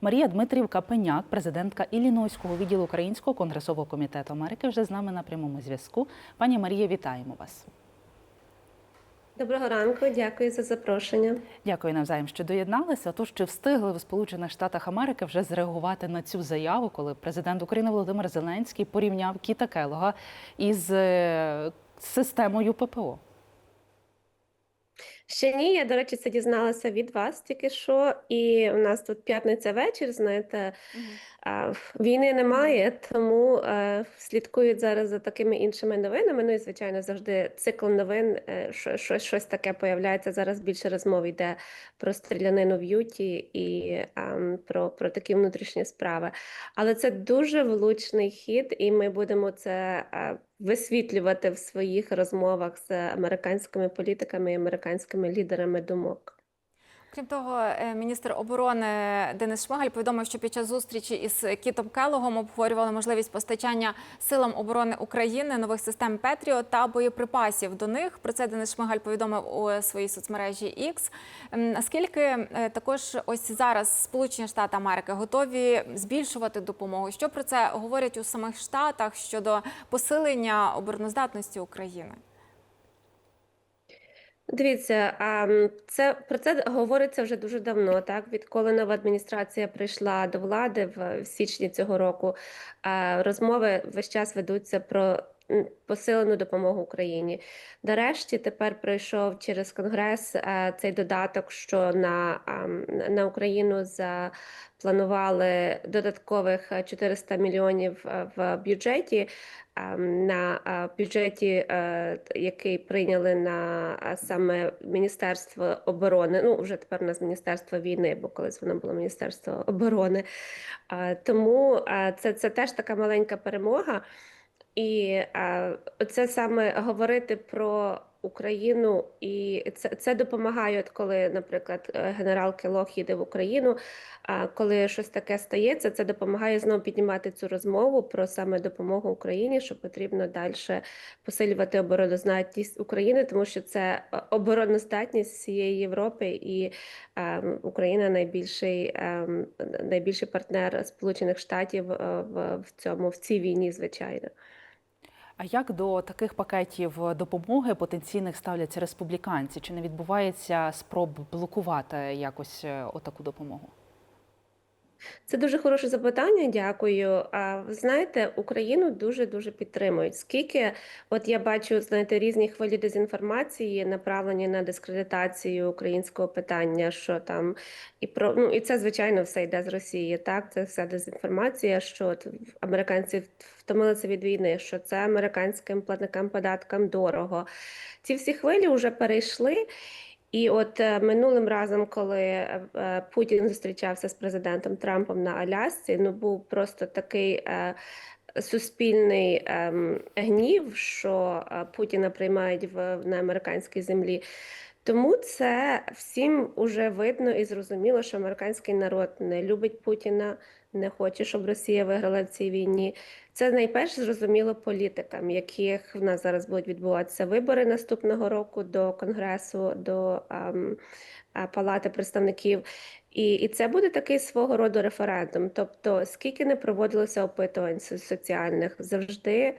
Марія Дмитрівка Пеняк, президентка Іллінойського відділу Українського конгресового комітету Америки, вже з нами на прямому зв'язку. Пані Марія, вітаємо вас. Доброго ранку, дякую за запрошення. Дякую навзаєм, що доєдналися. Тож чи встигли в Сполучених Штатах Америки вже зреагувати на цю заяву, коли президент України Володимир Зеленський порівняв Кіта Келога із е, системою ППО? Ще ні, я, до речі, це дізналася від вас тільки що, і у нас тут п'ятниця вечір, знаєте, а, війни немає, тому е, слідкують зараз за такими іншими новинами. Ну і, звичайно, завжди цикл новин, е, що, що, щось таке появляється. Зараз більше розмов йде про стрілянину в Юті і ем, про, про такі внутрішні справи. Але це дуже влучний хід, і ми будемо це е, висвітлювати в своїх розмовах з американськими політиками і американськими лідерами думок. Крім того, е, міністр оборони Денис Шмигаль повідомив, що під час зустрічі із Кітом Келогом обговорювали можливість постачання силам оборони України нових систем Петріот та боєприпасів до них. Про це Денис Шмигаль повідомив у своїй соцмережі X. Наскільки е, також ось зараз Сполучені Штати Америки готові збільшувати допомогу? Що про це говорять у самих штатах щодо посилення обороноздатності України? Дивіться, а, це про це говориться вже дуже давно. Так, відколи нова адміністрація прийшла до влади в, січні цього року, розмови весь час ведуться про посилену допомогу Україні. Нарешті тепер пройшов через Конгрес а, цей додаток, що на, на Україну запланували додаткових а, 400 мільйонів в бюджеті. На бюджеті, е, який прийняли на саме Міністерство оборони, ну вже тепер у нас Міністерство війни, бо колись воно було Міністерство оборони. Тому це, це теж така маленька перемога. І це саме говорити про Україну, і це, це допомагає, от коли, наприклад, е, генерал Келох їде в Україну. А коли щось таке стається, це допомагає знову піднімати цю розмову про саме допомогу Україні, що потрібно далі посилювати обороноздатність України, тому що це е, обороноздатність всієї Європи, і е, Україна найбільший, е, найбільший партнер Сполучених Штатів е, в, в цьому в цій війні, звичайно. А як до таких пакетів допомоги потенційних ставляться республіканці? Чи не відбувається спроб блокувати якось е, отаку допомогу? Це дуже хороше запитання, дякую. А ви знаєте, Україну дуже дуже підтримують. Скільки, от я бачу, знаєте, різні хвилі дезінформації направлені на дискредитацію українського питання, що там і про ну і це звичайно все йде з Росії. Так, це вся дезінформація, що от американці втомилися від війни, що це американським платникам податкам дорого. Ці всі хвилі вже перейшли. І от е, минулим разом, коли е, е, Путін зустрічався з президентом Трампом на Алясці, ну був просто такий суспільний ем, гнів, що Путіна приймають в, на американській землі. Тому це всім уже видно і зрозуміло, що американський народ не любить Путіна, не хоче, щоб Росія виграла в цій війні. Це найперше зрозуміло політикам, яких в нас зараз будуть відбуватися вибори наступного року до Конгресу, до ем, Палати представників. І, і це буде такий свого роду референдум. Тобто, скільки не проводилося опитувань соціальних, завжди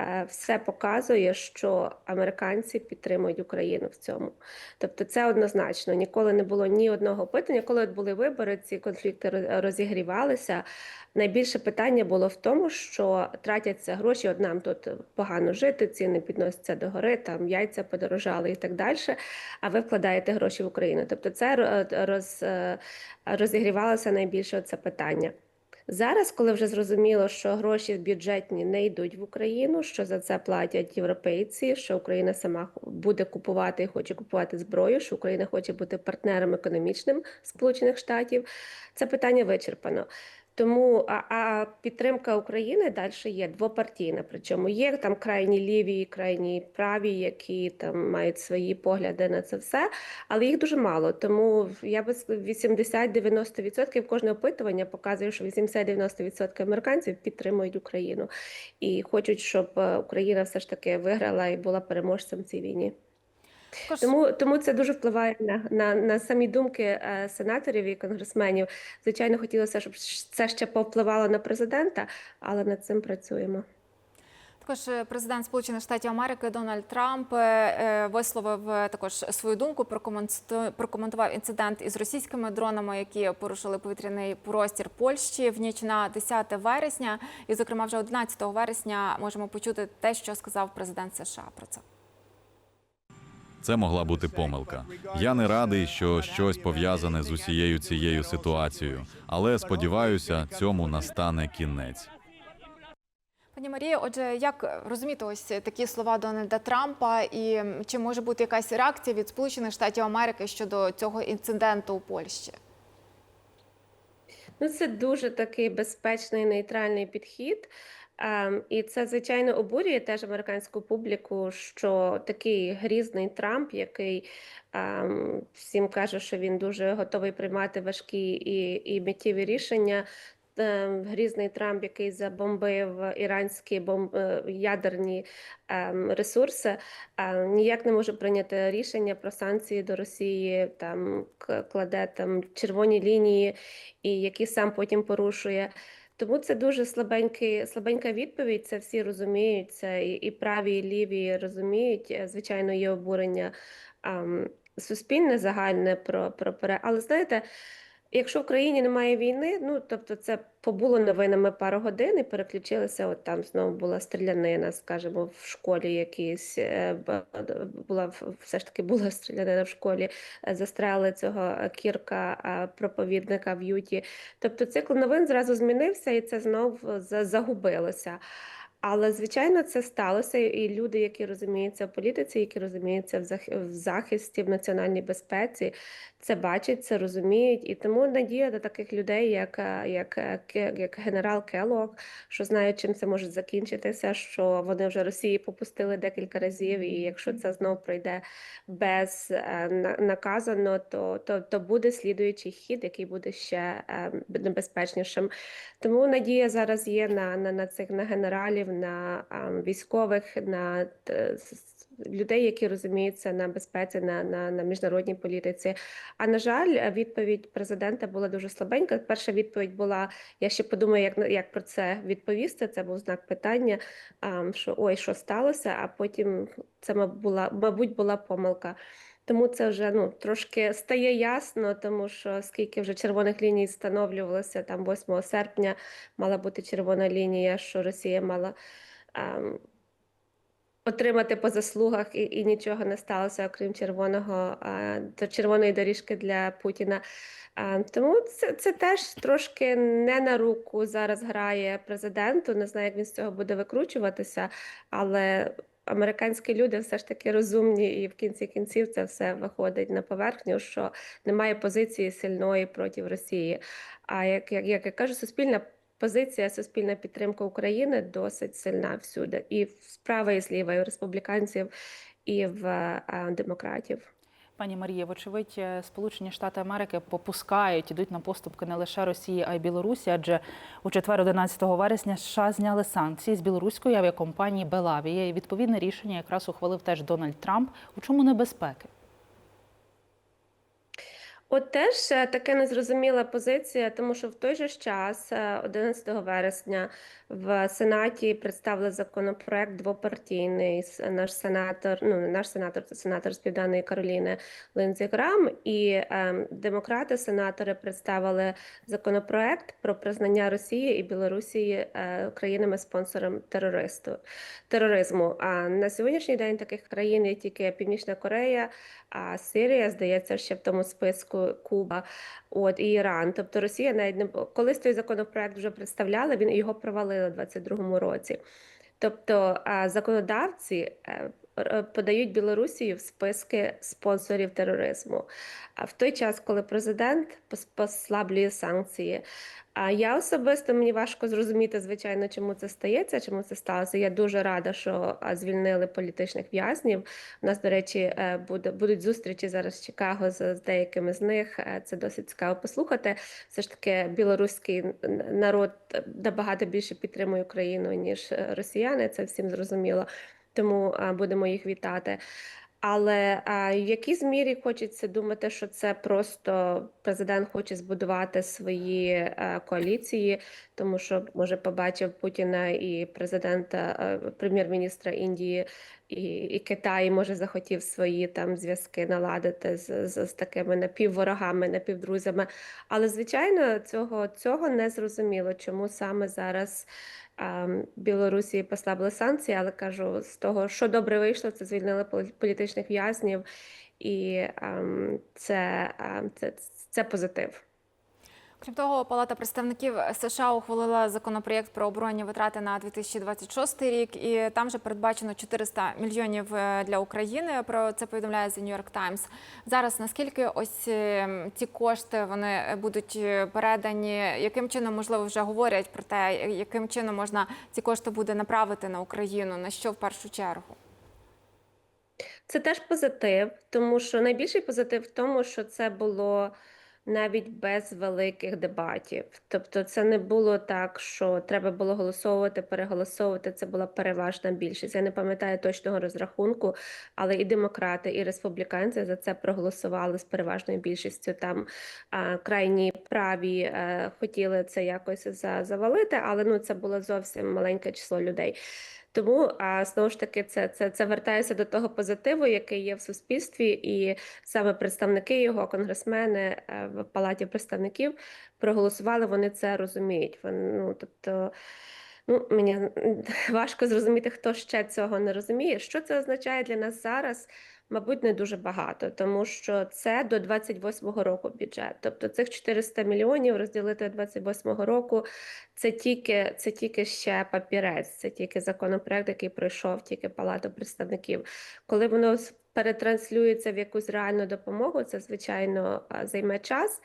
е, все показує, що американці підтримують Україну в цьому. Тобто, це однозначно. Ніколи не було ні одного опитування. Коли були вибори, ці конфлікти роз- розігрівалися. Найбільше питання було в тому, що тратяться гроші. От нам тут погано жити, ціни підносяться до гори, там яйця подорожали і так далі. А ви вкладаєте гроші в Україну. Тобто, це роз, е, розігрівалося найбільше це питання. Зараз, коли вже зрозуміло, що гроші бюджетні не йдуть в Україну, що за це платять європейці, що Україна сама буде купувати і хоче купувати зброю, що Україна хоче бути партнером економічним Сполучених Штатів, це питання вичерпано. Тому а, а підтримка України далі є двопартійна. Причому є там крайні ліві, крайні праві, які там мають свої погляди на це все, але їх дуже мало. Тому я би 80-90% кожне опитування показує, що 80-90% американців підтримують Україну і хочуть, щоб е, Україна все ж таки виграла і була переможцем в цій війні. Тому, тому це дуже впливає на, на, на самі думки е, сенаторів і конгресменів. Звичайно, хотілося, щоб це ще повпливало на президента, але над цим працюємо. Також е, президент Сполучених Штатів Америки Дональд Трамп е, висловив також свою думку, прокоменту- прокоментував інцидент із російськими дронами, які порушили повітряний простір Польщі в ніч на 10 вересня. І, зокрема, вже 11 вересня можемо почути те, що сказав президент США про це. Це могла бути помилка. Я не радий, що щось пов'язане з усією цією ситуацією, але сподіваюся, цьому настане кінець. Пані Марія, отже, як розуміти ось такі слова Дональда Трампа, і чи може бути якась реакція від Сполучених Штатів Америки щодо цього інциденту у Польщі? Ну, це дуже такий безпечний нейтральний підхід. Ем, І це, звичайно, обурює теж американську публіку, що такий грізний Трамп, який ем, всім каже, що він дуже готовий приймати важкі і, і миттєві рішення. ем, Грізний Трамп, який забомбив іранські бомб... е, ядерні ресурси, ніяк не може прийняти рішення про санкції до Росії, там кладе там червоні лінії, і які сам потім порушує. Тому це дуже слабенький, слабенька відповідь. Це всі розуміють. Це і, і праві, і ліві розуміють. Е, Звичайно, є обурення ем, суспільне, загальне про, про пере. Але знаєте, якщо в країні немає війни, ну тобто це побуло новинами пару годин і переключилися. От там знову була стрілянина, скажімо, в школі якійсь е, була все ж таки була стрілянина в школі. е, Застрелили цього е, кірка проповідника в Юті. Тобто цикл новин зразу змінився, і це знов загубилося. Але звичайно, це сталося, і люди, які розуміються в політиці, які розуміються в захисті, в національній безпеці, це бачать, це розуміють. І тому надія до таких людей, як, е, як, е, як генерал Келлог, що знають, чим це може закінчитися, що вони вже Росії попустили декілька разів, і якщо це знов пройде без е, наказано, то, то, то буде слідуючий хід, який буде ще небезпечнішим. Тому надія зараз є на, на, на цих на генералів, на військових, на людей, які розуміються на безпеці, на, на, на міжнародній політиці. А на жаль, відповідь президента була дуже слабенька. Перша відповідь була: я ще подумаю, як як про це відповісти. Це був знак питання, що ой, що сталося, а потім це була, мабуть, була помилка. Тому це вже ну трошки стає ясно, тому що скільки вже червоних ліній встановлювалося там 8 серпня, мала бути червона лінія, що Росія мала ем, отримати по заслугах, і, і нічого не сталося, окрім червоного до червоної доріжки для Путіна. Тому це, це теж трошки не на руку зараз грає президенту. Не знаю, як він з цього буде викручуватися, але американські люди все ж таки розумні, і в кінці кінців це все виходить на поверхню, що немає позиції сильної проти Росії. А як, як, як я кажу, суспільна позиція, суспільна підтримка України досить сильна всюди, і справа, і зліва, і в республіканців, і в демократів. Пані Марія, вочевидь, е, Сполучені Штати Америки попускають, ідуть на поступки не лише Росії, а й Білорусі, адже у четвер, 11 вересня, США зняли санкції з білоруської авіакомпанії Белавія. І відповідне рішення якраз ухвалив теж Дональд Трамп. У чому небезпеки? От теж е, таке незрозуміла позиція, тому що в той же час, е, 11 вересня, в Сенаті представили законопроект двопартійний. Наш сенатор, ну не наш сенатор, це сенатор з Південної Кароліни Линдзі Грам, і е, демократи, сенатори представили законопроект про признання Росії і Білорусі е, країнами-спонсором терористу тероризму. А на сьогоднішній день таких країн є тільки Північна Корея, а Сирія, здається, ще в тому списку Куба, от і Іран. Тобто Росія навіть не колись той законопроект вже представляли, він його провалили у 22-му році. Тобто законодавці е, подають Білорусію в списки спонсорів тероризму. А в той час, коли президент послаблює санкції. А я особисто мені важко зрозуміти, звичайно, чому це стається, чому це сталося. Я дуже рада, що звільнили політичних в'язнів. У нас, до речі, е, буде будуть зустрічі зараз в Чикаго з, з деякими з них. Е, Це досить цікаво послухати. Все ж таки, білоруський народ е, набагато більше підтримує Україну ніж е, росіяни. Це всім зрозуміло. Тому а, будемо їх вітати. Але а, в якійсь мірі хочеться думати, що це просто президент хоче збудувати свої е, коаліції, тому що може побачив Путіна і президента, е, прем'єр-міністра Індії і, і Китай, може захотів свої там зв'язки наладити з, з, з такими напівворогами, напівдрузями. Але звичайно, цього, цього не зрозуміло, чому саме зараз. Білорусі послабили санкції, але кажу, з того, що добре вийшло, це звільнили полі- політичних в'язнів, і ем, це, ем, це, це позитив. Крім того, Палата представників США ухвалила законопроєкт про оборонні витрати на 2026 рік, і там же передбачено 400 мільйонів е, для України. Про це повідомляє The New York Times. Зараз наскільки ось е, ці кошти вони будуть е, передані? Яким чином можливо вже говорять про те, яким чином можна ці кошти буде направити на Україну? На що в першу чергу? Це теж позитив, тому що найбільший позитив в тому, що це було навіть без великих дебатів. Тобто, це не було так, що треба було голосовувати, переголосовувати. Це була переважна більшість. Я не пам'ятаю точного розрахунку, але і демократи, і республіканці за це проголосували з переважною більшістю. Там а, крайні праві е, хотіли це якось завалити, але ну це було зовсім маленьке число людей. Тому а знову ж таки, це, це, це вертається до того позитиву, який є в суспільстві, і саме представники його, конгресмени е, в палаті представників проголосували. Вони це розуміють. Вони, ну тобто. Ну, мені важко зрозуміти, хто ще цього не розуміє. Що це означає для нас зараз? Мабуть, не дуже багато, тому що це до 28-го року бюджет. Тобто цих 400 мільйонів розділити до 28-го року це тільки, це тільки ще папірець, це тільки законопроект, який пройшов тільки Палату представників. Коли воно перетранслюється в якусь реальну допомогу, це звичайно займе час.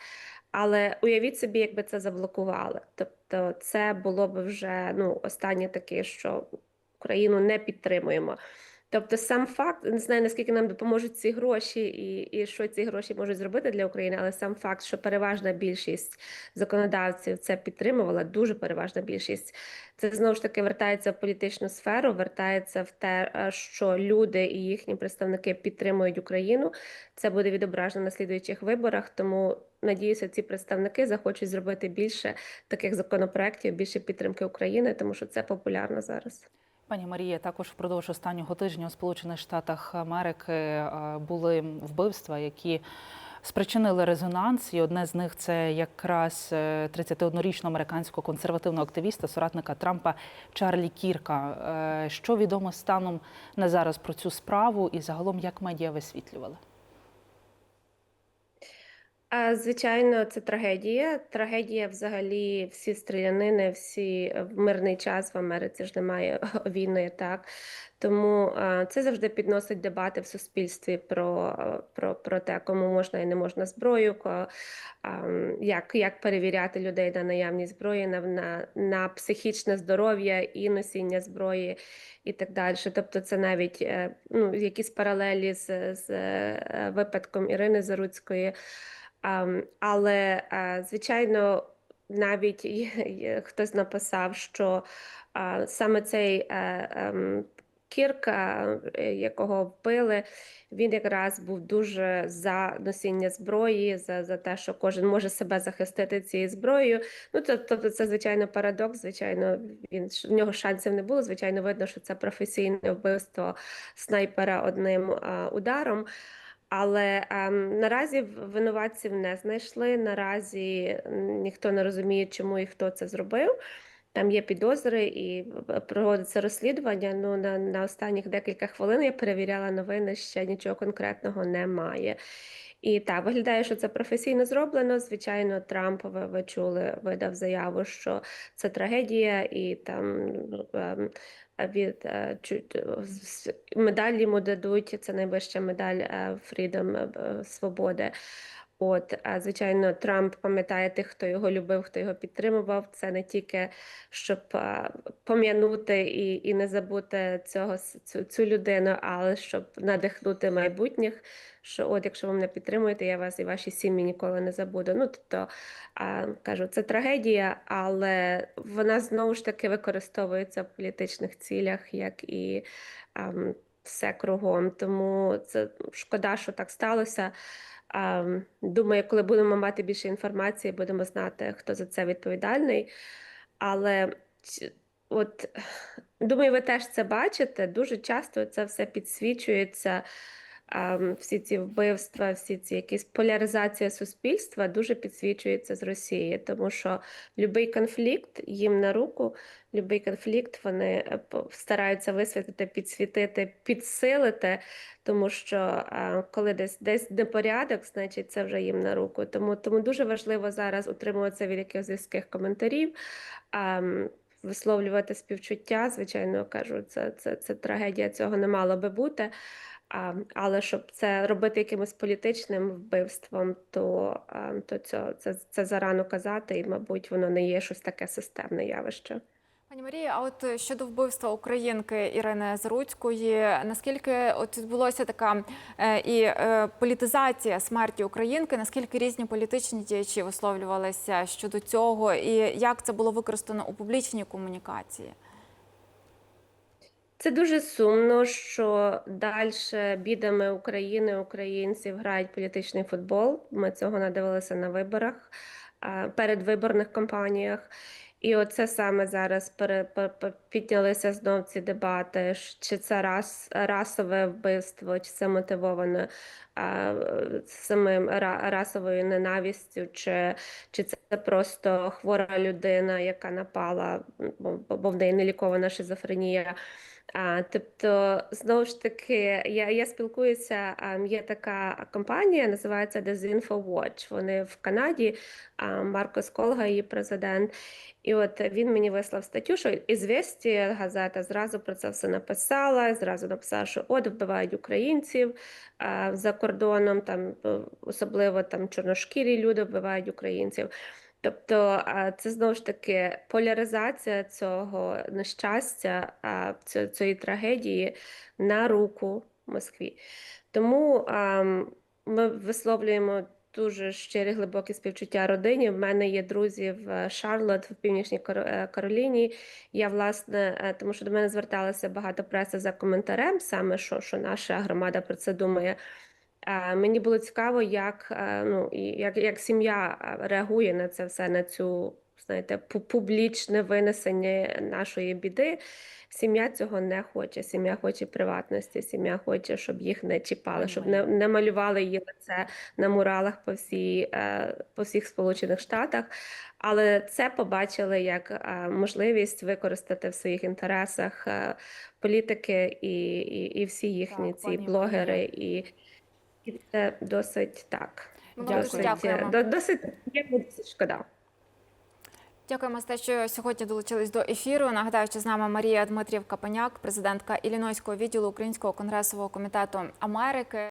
Але уявіть собі, якби це заблокували. Тобто, це було б вже ну останнє таке, що Україну не підтримуємо. Тобто, сам факт, не знаю наскільки нам допоможуть ці гроші, і, і що ці гроші можуть зробити для України, але сам факт, що переважна більшість законодавців це підтримувала, дуже переважна більшість. Це знову ж таки вертається в політичну сферу, вертається в те, е, що люди і їхні представники підтримують Україну. Це буде відображено на слідуючих виборах. Тому надіюся, ці представники захочуть зробити більше таких законопроєктів, більше підтримки України, тому що це популярно зараз. Пані Марія, також впродовж останнього тижня у Сполучених Штатах Америки е, були вбивства, які спричинили резонанс, і одне з них це якраз е, 31-річного американського консервативного активіста, соратника Трампа Чарлі Кірка. Е, Що відомо станом на зараз про цю справу і загалом як медіа висвітлювали? Звичайно, це трагедія. Трагедія взагалі всі стрілянини, всі в мирний час в Америці ж немає війни, так. Тому це завжди підносить дебати в суспільстві про, про, про те, кому можна і не можна зброю, як, як перевіряти людей на наявність зброї, на, на, на психічне здоров'я і носіння зброї і так далі. Тобто це навіть е, ну, якісь паралелі з, з е, випадком Ірини Заруцької. Ам, Але, е, звичайно, навіть хтось написав, що саме цей е, ем, Кірка, е, якого вбили, він якраз був дуже за носіння зброї, за, за те, що кожен може себе захистити цією зброєю. Ну, тобто, це звичайно парадокс. Звичайно, він в нього шансів не було. Звичайно, видно, що це професійне вбивство снайпера одним а, ударом. Але ем, наразі винуватців не знайшли. Наразі ніхто не розуміє, чому і хто це зробив. Там є підозри і проводиться розслідування. Ну на, на останніх декілька хвилин я перевіряла новини, ще нічого конкретного немає. І так, виглядає, що це професійно зроблено. Звичайно, Трамп, ви, ви чули, видав заяву, що це трагедія, і там ем, від медалі чуть е, з- медаль йому дадуть. Це найвища медаль е, Freedom, е, свободи. От, а звичайно, Трамп пам'ятає тих, хто його любив, хто його підтримував. Це не тільки щоб пом'янути і, і не забути цього цю, цю людину, але щоб надихнути майбутніх. Що от, якщо ви мене підтримуєте, я вас і ваші сім'ї ніколи не забуду. Ну тобто, кажу, це трагедія, але вона знову ж таки використовується в політичних цілях, як і все кругом. Тому це шкода, що так сталося. А, Думаю, коли будемо мати більше інформації, будемо знати, хто за це відповідальний. Але от думаю, ви теж це бачите. Дуже часто це все підсвічується. Ем, Всі ці вбивства, всі ці якісь поляризація суспільства дуже підсвічується з Росії, тому що будь-який конфлікт їм на руку, будь-який конфлікт вони е, стараються висвітлити, підсвітити, підсилити, тому що е, коли десь десь непорядок, значить це вже їм на руку. Тому, тому дуже важливо зараз утримуватися від якихось різких коментарів. ем, Висловлювати співчуття, звичайно, кажу, це, це, це трагедія, цього не мало би бути. Але щоб це робити якимось політичним вбивством, то, то це, це, це зарано казати, і, мабуть, воно не є щось таке системне явище. Пані Марія, а от е, щодо вбивства українки Ірини Заруцької, наскільки от відбулося така е, і е, політизація смерті українки, наскільки різні політичні діячі висловлювалися щодо цього, і як це було використано у публічній комунікації? Це дуже сумно, що далі бідами України, українців грають політичний футбол. Ми цього надивилися на виборах, передвиборних кампаніях. І оце саме зараз піднялися знов ці дебати, чи це рас, расове вбивство, чи це мотивоване а, самим расовою ненавистю, чи, чи це просто хвора людина, яка напала, бо, бо в неї нелікована шизофренія. А, тобто, знову ж таки, я, я спілкуюся, а, є така компанія, називається Disinfowatch. Вони в Канаді, а, Марко Сколга, її президент. І от він мені вислав статтю, що «Ізвєстія» газета зразу про це все написала, зразу написала, що от вбивають українців а, за кордоном, там е, особливо там чорношкірі люди вбивають українців. Тобто це знову ж таки поляризація цього нещастя, цієї трагедії на руку Москві. Тому ми висловлюємо дуже щирі глибокі співчуття родині. В мене є друзі в Шарлот, в Північній е, Кароліні. Я, власне, е, тому що до мене зверталося багато преси за коментарем, саме що, що наша громада про це думає. Е, Мені було цікаво, як, е, ну, як, як сім'я е, реагує на це все, на цю, знаєте, пу- публічне винесення нашої біди. Сім'я цього не хоче. Сім'я хоче приватності, сім'я хоче, щоб їх не чіпали, щоб не, не малювали її лице на муралах по, всій, по всіх Сполучених Штатах. Але це побачили як можливість використати в своїх інтересах політики і, і, і всі їхні Так, ці блогери. І це досить так. Ми дуже Досить, дякуємо. до- досить, досить шкода. Дякуємо за те, що сьогодні долучились до ефіру. Нагадаю, що з нами Марія Дмитрів Капаняк, президентка Іллінойського відділу Українського конгресового комітету Америки.